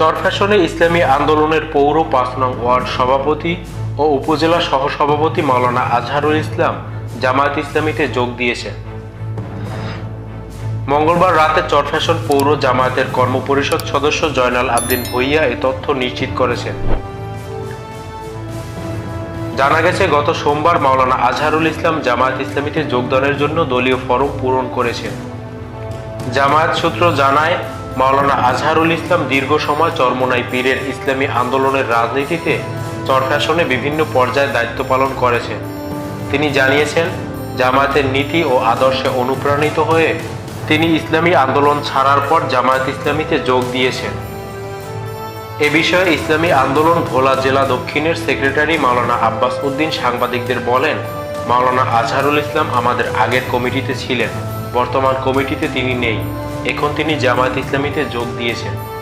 চরফ্যাশনে ইসলামী আন্দোলনের পৌর পাঁচ নং ওয়ার্ড সভাপতি ও উপজেলা সহসভাপতি মাওলানা আজহারুল ইসলাম জামায়াত ইসলামীতে যোগ দিয়েছেন। মঙ্গলবার রাতে চরফ্যাশন পৌর জামায়াতের কর্মপরিষদ সদস্য জয়নাল আবদিন ভুইয়া এ তথ্য নিশ্চিত করেছেন। জানা গেছে, গত সোমবার মাওলানা আজহারুল ইসলাম জামায়াত ইসলামীতে যোগদানের জন্য দলীয় ফরম পূরণ করেছেন। জামায়াত সূত্র জানায় মাওলানা আজহারুল ইসলাম দীর্ঘ সময় চরমোনাই পীরের ইসলামী আন্দোলনের রাজনীতিতে চরফ্যাশনে বিভিন্ন পর্যায়ে দায়িত্ব পালন করেছেন। তিনি জানিয়েছেন, জামায়াতের নীতি ও আদর্শে অনুপ্রাণিত হয়ে তিনি ইসলামী আন্দোলন ছাড়ার পর জামায়াত ইসলামীতে যোগ দিয়েছেন। এ বিষয়ে ইসলামী আন্দোলন ভোলা জেলা দক্ষিণের সেক্রেটারি মাওলানা আব্বাস উদ্দিন সাংবাদিকদের বলেন, মাওলানা আজহারুল ইসলাম আমাদের আগের কমিটিতে ছিলেন, বর্তমান কমিটিতে তিনি নেই। এখন তিনি জামায়াত ইসলামীতে যোগ দিয়েছেন।